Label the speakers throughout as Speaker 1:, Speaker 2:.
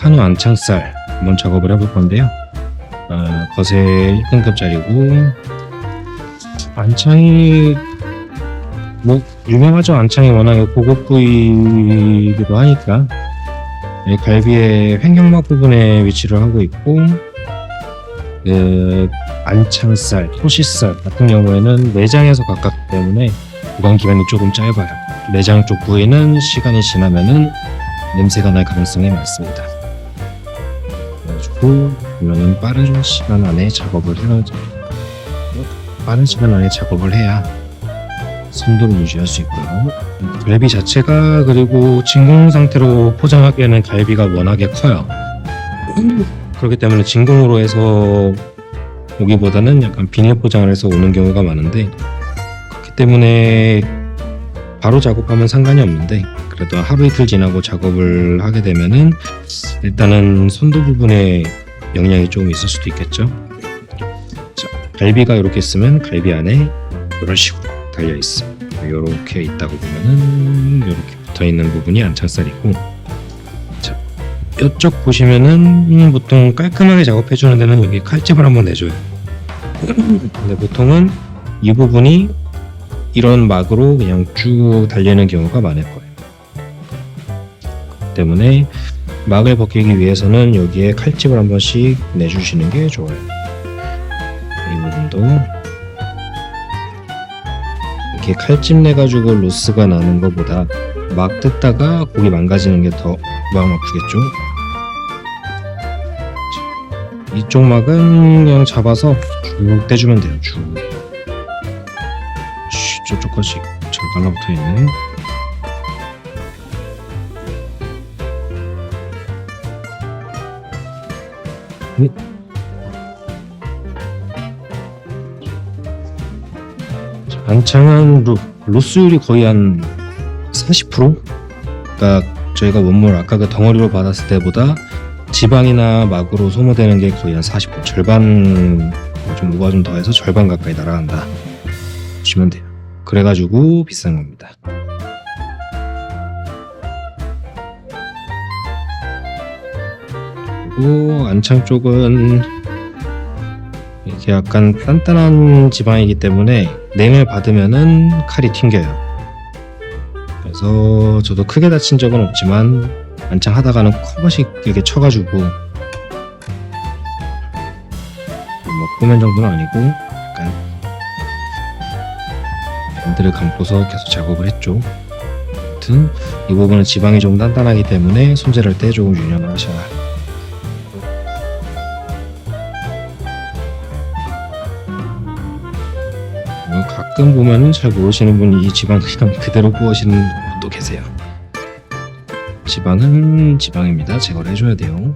Speaker 1: 한우 안창살 한번 작업을 해볼 건데요. 어, 거세 1등급짜리고 안창이 뭐 유명하죠. 안창이 워낙에 고급 부위이기도 하니까 이 갈비의 횡격막 부분에 위치를 하고 있고 그 안창살, 토시살 같은 경우에는 내장에서 가깝기 때문에 보관 기간이 조금 짧아요. 내장 쪽 부위는 시간이 지나면은 냄새가 날 가능성이 많습니다. 그래가지고 이거는 빠른 시간 안에 작업을 해야 빠른 시간 안에 작업을 해야 선도를 유지할 수 있고요. 갈비 자체가 그리고 진공 상태로 포장하기에는 갈비가 워낙에 커요. 그렇기 때문에 진공으로 해서 오기보다는 약간 비닐 포장을 해서 오는 경우가 많은데 그렇기 때문에 바로 작업하면 상관이 없는데 그래도 하루 이틀 지나고 작업을 하게 되면은 일단은 선도 부분에 영향이 조금 있을 수도 있겠죠. 자, 갈비가 이렇게 있으면 갈비 안에 이런 식으로 달려 있어. 이렇게 있다고 보면은 이렇게 붙어 있는 부분이 안창살이고, 자, 이쪽 보시면은 음, 보통 깔끔하게 작업해 주는 데는 여기 칼집을 한번 내줘요. 근데 보통은 이 부분이 이런 막으로 그냥 쭉 달리는 경우가 많을 거예요. 그 때문에 막을 벗기기 위해서는 여기에 칼집을 한 번씩 내주시는 게 좋아요. 이 부분도 이렇게 칼집 내가지고 로스가 나는 것보다 막 뜯다가 고기 망가지는 게 더 마음 아프겠죠. 자, 이쪽 막은 그냥 잡아서 쭉 떼주면 돼요. 쭉. 쉬, 저쪽까지 잘 달라붙어 있네. 네. 자, 안창은 로, 로스율이 거의 한 40%? 그러니까 저희가 원물 아까 그 덩어리로 받았을 때보다 지방이나 막으로 소모되는 게 거의 한 40% 절반 뭐좀 무가 좀 더해서 절반 가까이 날아간다 보시면 돼요 그래가지고 비싼 겁니다. 그리고 안창 쪽은 이렇게 약간 단단한 지방이기 때문에 냉을 받으면은 칼이 튕겨요. 그래서 저도 크게 다친 적은 없지만 안창 하다가는 커버씩 이렇게 쳐가지고 뭐 표면 정도는 아니고 밴드를 감고서 계속 작업을 했죠. 아무튼 이 부분은 지방이 좀 단단하기 때문에 손질할 때 조금 유념을 하셔야 어, 가끔 보면은 잘 모르시는 분이 이 지방 그냥 그대로 구워시는 분도 계세요. 지방은 지방입니다. 제거를 해줘야 돼요.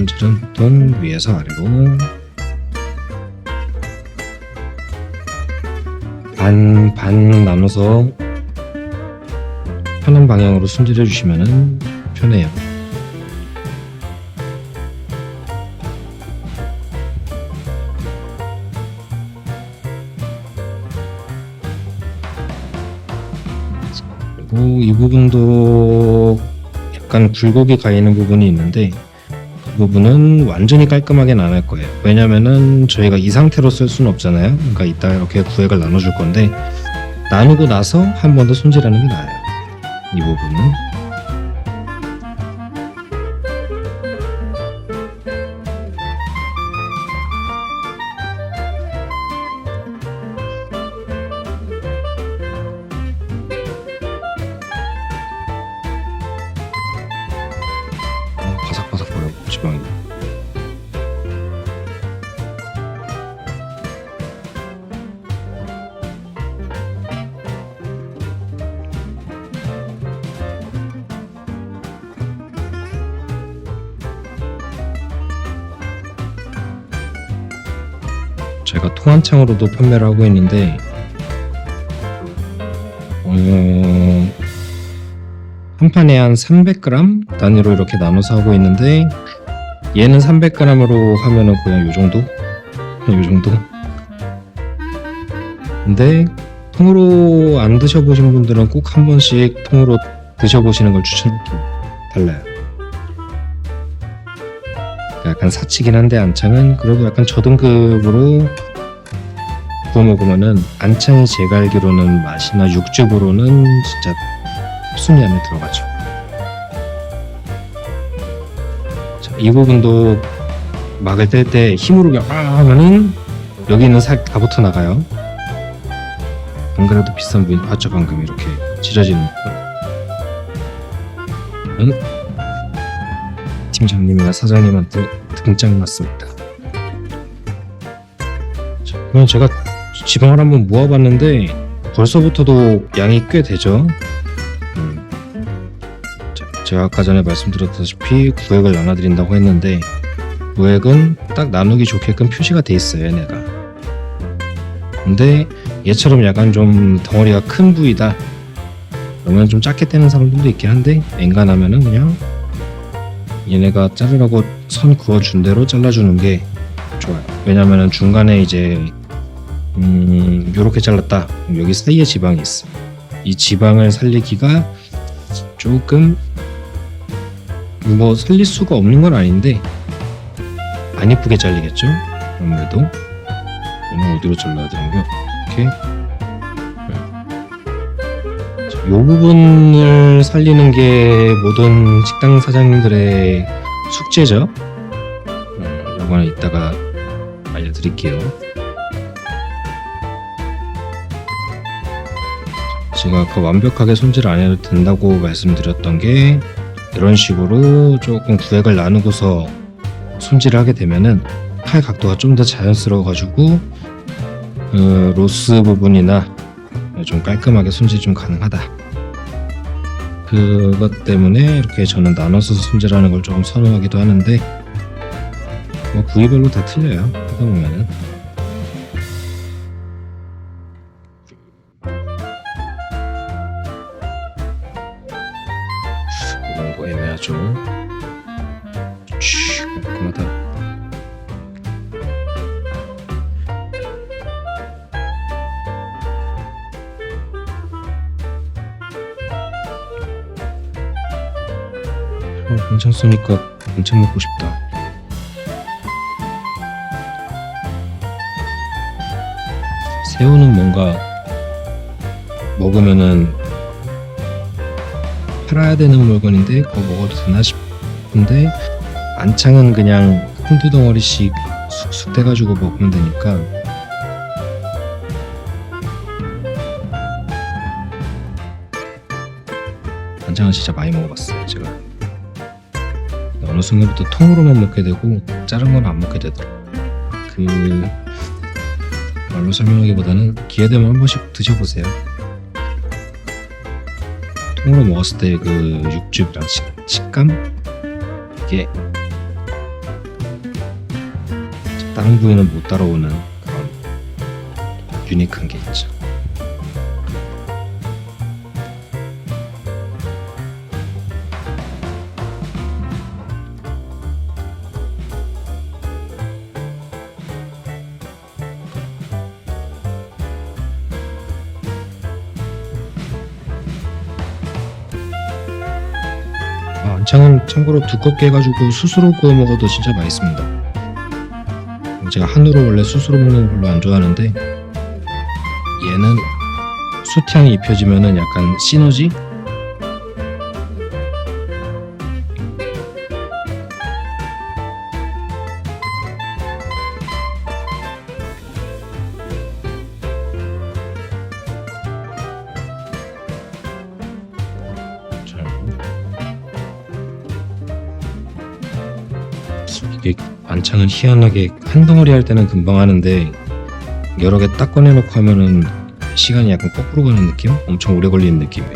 Speaker 1: 손질은 보통 위에서 아래로 반, 반 나눠서 편한 방향으로 손질해 주시면 편해요. 그리고 이 부분도 약간 굴곡이 가 있는 부분이 있는데 이 부분은 완전히 깔끔하게는 안 할 거예요. 왜냐면은 저희가 이 상태로 쓸 수는 없잖아요. 그러니까 이따 이렇게 구획을 나눠줄 건데 나누고 나서 한 번 더 손질하는 게 나아요. 이 부분은 제가 통한창으로도 판매를 하고 있는데 어, 한 판에 한 300g 단위로 이렇게 나눠서 하고 있는데 얘는 300g으로 하면은 그냥 요 정도? 요 정도? 근데 통으로 안 드셔보신 분들은 꼭 한 번씩 통으로 드셔보시는 걸 추천할게요. 달라요. 약간 사치긴 한데 안창은 그래도 약간 저등급으로 구워 먹으면은 안창이 제가 알기로는 맛이나 육즙으로는 진짜 순위 안에 들어가죠. 자, 이 부분도 막을 뗄 때 힘으로 아 하면은 여기 있는 살 다 붙어 나가요. 안 그래도 비싼 부인 봤죠 방금 이렇게 찢어지는 응? 팀장님이나 사장님한테 등짝 맞습니다. 자, 그럼 제가 지방을 한번 모아봤는데 벌써부터도 양이 꽤 되죠. 음. 자, 제가 아까 전에 말씀드렸다시피 구획을 나눠드린다고 했는데 구획은 딱 나누기 좋게끔 표시가 돼 있어요, 얘네가. 근데 얘처럼 약간 좀 덩어리가 큰 부위다. 그러면 좀 작게 떼는 사람들도 있긴 한데 엔간하면은 그냥 얘네가 자르라고 선 그어준 대로 잘라주는 게 좋아요. 왜냐면은 중간에 이제 음 요렇게 잘랐다. 여기 사이에 지방이 있어. 이 지방을 살리기가 조금 뭐 살릴 수가 없는 건 아닌데 안 이쁘게 잘리겠죠? 아무래도 얘는 어디로 잘라야 되는 거? 이렇게 이 부분을 살리는 게 모든 식당 사장님들의 숙제죠. 음, 이거는 이따가 알려드릴게요. 제가 아까 완벽하게 손질 안 해도 된다고 말씀드렸던 게 이런 식으로 조금 구획을 나누고서 손질을 하게 되면은 칼 각도가 좀 더 자연스러워 가지고 어, 로스 부분이나 좀 깔끔하게 손질이 좀 가능하다. 그것 때문에 이렇게 저는 나눠서 손질하는 걸 조금 선호하기도 하는데 뭐 부위별로 다 틀려요. 하다 보면은 이런 거 애매하죠. 치, 깔끔하다. 어, 반찬 먹고 싶다. 새우는 뭔가 먹으면은 팔아야 되는 물건인데 그거 먹어도 되나 싶은데 안창은 그냥 한두 덩어리씩 쑥쑥 떼가지고 먹으면 되니까. 안창은 진짜 많이 먹어봤어요 어느 순간부터 통으로만 먹게 되고 자른 건 안 먹게 되더라고요. 그 말로 설명하기보다는 기회 되면 한 번씩 드셔보세요. 통으로 먹었을 때 그 육즙이랑 식, 식감 이게 다른 부위는 못 따라오는 그런 유니크한 게 있죠. 아, 안창은 참고로 두껍게 해가지고 스스로 구워 먹어도 진짜 맛있습니다. 제가 한우를 원래 스스로 먹는 걸 별로 안 좋아하는데 얘는 숯향이 입혀지면은 약간 시너지? 이게 안창은 희한하게 한 덩어리 할 때는 금방 하는데 여러 개 딱 꺼내놓고 하면은 시간이 약간 거꾸로 가는 느낌? 엄청 오래 걸리는 느낌이에요.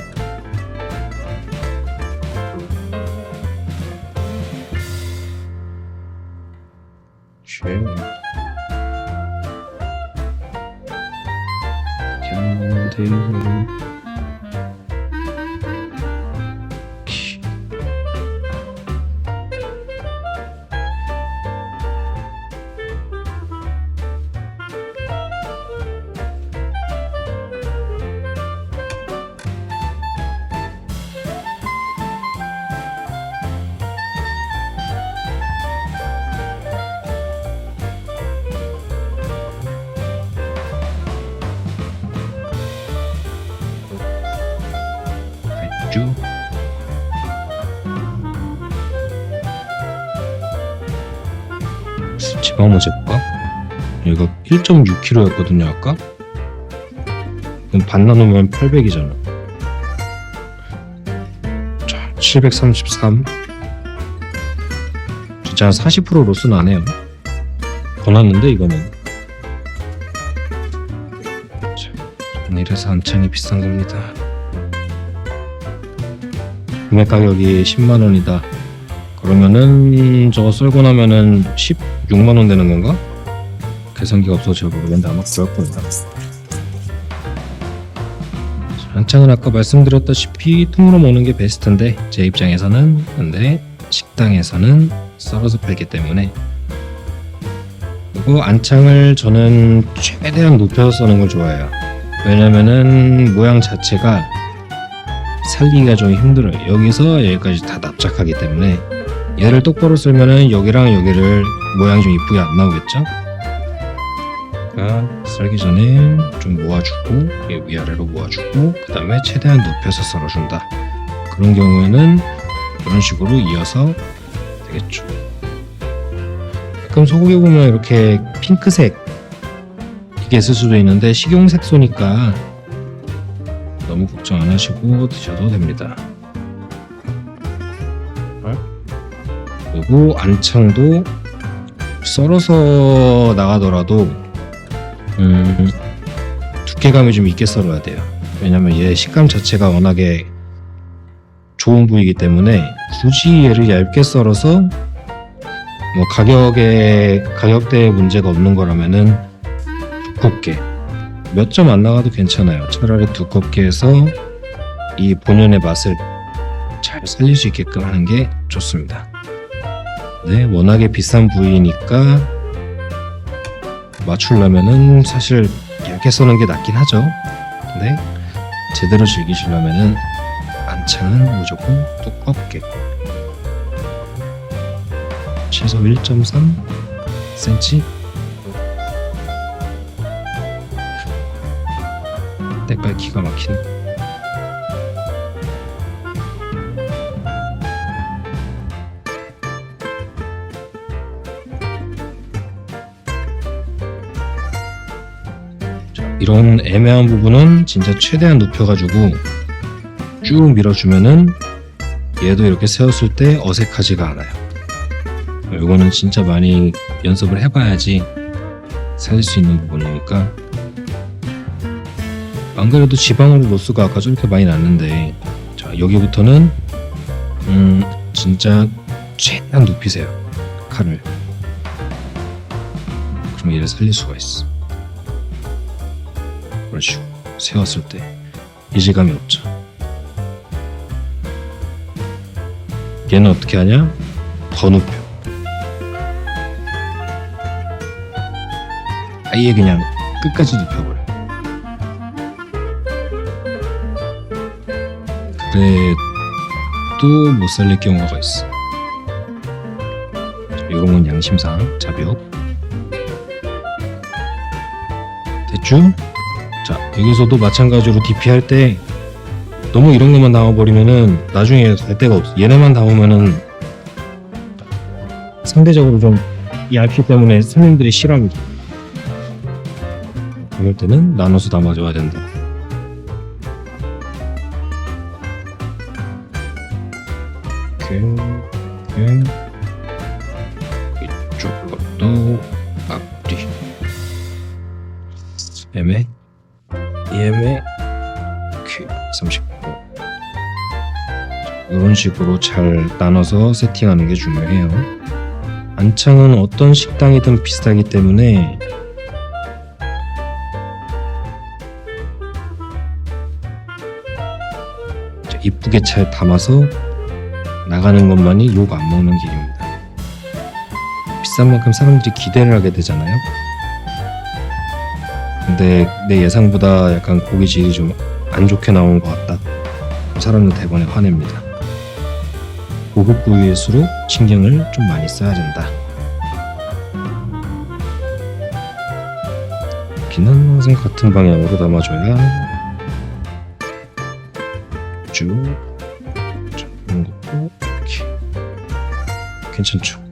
Speaker 1: 쉐. 쭉 지방 한번 재볼까? 이거 1.6kg였거든요 아까? 그럼 반 나누면 800이잖아. 자, 733 진짜 한40% 로스 나네요. 더 났는데 이거는? 자, 이래서 안창이 비싼 겁니다 구매 가격이 10만 원이다. 그러면은 저거 썰고 나면은 16만 원 되는 건가? 계산기가 없어서 잘 모르겠는데 아마 그럴 겁니다 한창은 아까 말씀드렸다시피 통으로 먹는 게 베스트인데 제 입장에서는 근데 식당에서는 썰어서 팔기 때문에. 그리고 안창을 저는 최대한 높여서 써는 걸 좋아해요. 왜냐면은 모양 자체가 살리기가 좀 힘들어요. 여기서 여기까지 다 납작하기 때문에 얘를 똑바로 쓸면은 여기랑 여기를 모양이 좀 이쁘게 안 나오겠죠? 그러니까 썰기 전에 좀 모아주고 이 위아래로 모아주고 그 다음에 최대한 높여서 썰어준다. 그런 경우에는 이런 식으로 이어서 되겠죠. 가끔 소고기 보면 이렇게 핑크색 이게 있을 수도 있는데 식용색소니까 너무 걱정 안 하시고 드셔도 됩니다. 그리고 안창도 썰어서 나가더라도 음, 두께감이 좀 있게 썰어야 돼요. 왜냐면 얘 식감 자체가 워낙에 좋은 부위이기 때문에 굳이 얘를 얇게 썰어서 뭐 가격에 가격대에 문제가 없는 거라면은 두껍게 몇 점 안 나가도 괜찮아요. 차라리 두껍게 해서 이 본연의 맛을 잘 살릴 수 있게끔 하는 게 좋습니다. 네, 워낙에 비싼 부위니까 맞추려면은 사실 얇게 써는 게 낫긴 하죠. 근데 제대로 즐기시려면은 안창은 무조건 두껍게 최소 1.3cm 때깔 기가 막히네. 이런 애매한 부분은 진짜 최대한 높여가지고 쭉 밀어주면은 얘도 이렇게 세웠을 때 어색하지가 않아요. 이거는 진짜 많이 연습을 해봐야지 살릴 수 있는 부분이니까 안 그래도 지방으로 로스가 아까 저렇게 많이 났는데 자 여기부터는 음 진짜 최대한 높이세요 칼을 그럼 얘를 살릴 수가 있어 식으로 세웠을 때 이질감이 없죠. 얘는 어떻게 하냐? 더 높여. 아예 그냥 끝까지 높여버려. 그래도 못 살릴 경우가 있어. 이런 건 양심상 자벽. 대충 자 여기서도 마찬가지로 DP 할 때 너무 이런 것만 담아버리면은 나중에 갈 데가 없어 얘네만 담으면은 상대적으로 좀 얇기 때문에 손님들이 싫어합니다 그럴 때는 나눠서 담아줘야 된다 이렇게 이렇게 이쪽 것도 앞뒤. 애매? EM의 Q 39 이런 식으로 잘 나눠서 세팅하는 게 중요해요. 안창은 어떤 식당이든 비슷하기 때문에 자, 이쁘게 잘 담아서 나가는 것만이 욕 안 먹는 길입니다. 비싼 만큼 사람들이 기대를 하게 되잖아요. 근데 내 예상보다 약간 고기 질이 좀 안 좋게 나온 것 같다. 사람들 대번에 화냅니다. 고급 부위일수록 신경을 좀 많이 써야 된다. 여기는 항상 같은 방향으로 담아줘야 쭉 괜찮죠?